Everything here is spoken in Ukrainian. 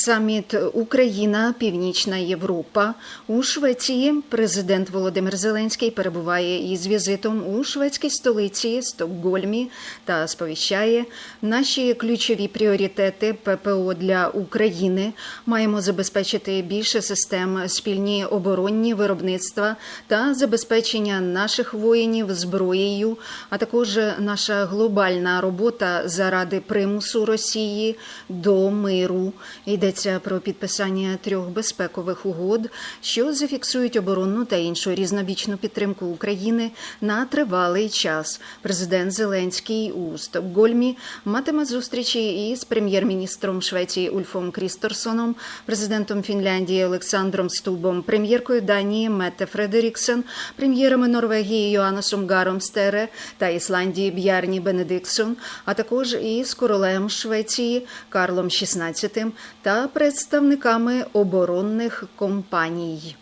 Саміт Україна, Північна Європа у Швеції. Президент Володимир Зеленський перебуває із візитом у шведській столиці Стокгольмі та сповіщає наші ключові пріоритети ППО для України. Маємо забезпечити більше систем спільні оборонні виробництва та забезпечення наших воїнів зброєю, а також наша глобальна робота заради примусу Росії до миру. Йдеться про підписання трьох безпекових угод, що зафіксують оборонну та іншу різнобічну підтримку України на тривалий час. Президент Зеленський у Стокгольмі матиме зустрічі із прем'єр-міністром Швеції Ульфом Крісторсоном, президентом Фінляндії Олександром Стубом, прем'єркою Данії Метте Фредеріксен, прем'єрами Норвегії Йоаннесом Гаром Стере та Ісландії Б'ярні Бенедиксон, а також із королем Швеції Карлом XVI та представниками оборонних компаній.